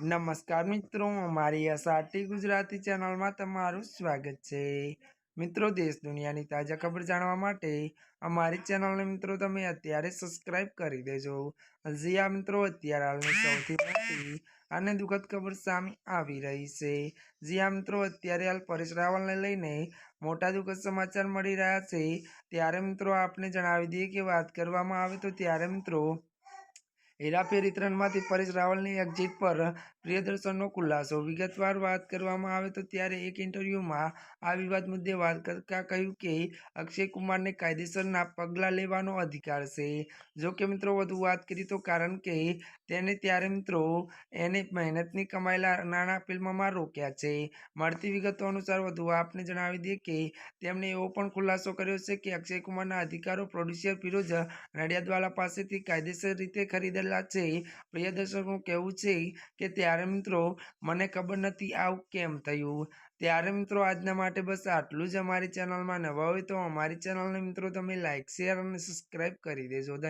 નમસ્કાર મિત્રો અમારી એસઆરટી ગુજરાતી ચેનલમાં તમારું સ્વાગત છે. મિત્રો, દેશ દુનિયાની તાજા ખબર જાણવા માટે અમારી ચેનલને મિત્રો તમે અત્યારે સબસ્ક્રાઇબ કરી દેજો. હજી આ મિત્રો, અત્યારે હાલની સૌથી મોટી અને દુઃખદ ખબર સામે આવી રહી છે. જી આ મિત્રો, અત્યારે હાલ પરેશ રાવલને લઈને મોટા દુઃખદ સમાચાર મળી રહ્યા છે. ત્યારે મિત્રો, આપને જણાવી દઈએ કે વાત કરવામાં આવે તો ત્યારે મિત્રો હેરાફેરી વિતરણમાંથી પરેશ રાવલની એક્ઝિટ પર પ્રિયદર્શનનો ખુલાસો. વિગતવાર વાત કરવામાં આવે તો ત્યારે એક ઇન્ટરવ્યૂમાં આ વિવાદ મુદ્દે વાત કરતા કહ્યું કે અક્ષય કુમારને કાયદેસરના પગલાં લેવાનો અધિકાર છે. જો કે મિત્રો, વધુ વાત કરી તો કારણ કે તેને ત્યારે મિત્રો એને મહેનતની કમાયેલા નાણાં ફિલ્મમાં રોક્યા છે. મળતી વિગતો અનુસાર વધુ આપને જણાવી દઈએ કે તેમણે એવો પણ ખુલાસો કર્યો છે કે અક્ષય કુમારના અધિકારો પ્રોડ્યુસર ફિરોઝ નડિયાદવાલા પાસેથી કાયદેસર રીતે ખરીદેલા છે. પ્રિયદર્શકનું કહેવું છે કે ત્યારે મિત્રો મને ખબર નથી આવું કેમ થયું? ત્યારે મિત્રો આજના માટે બસ આટલું જ અમારી ચેનલમાં નવા હોય તો અમારી ચેનલને મિત્રો તમે લાઇક શેર અને સબસ્ક્રાઈબ કરી દેજો.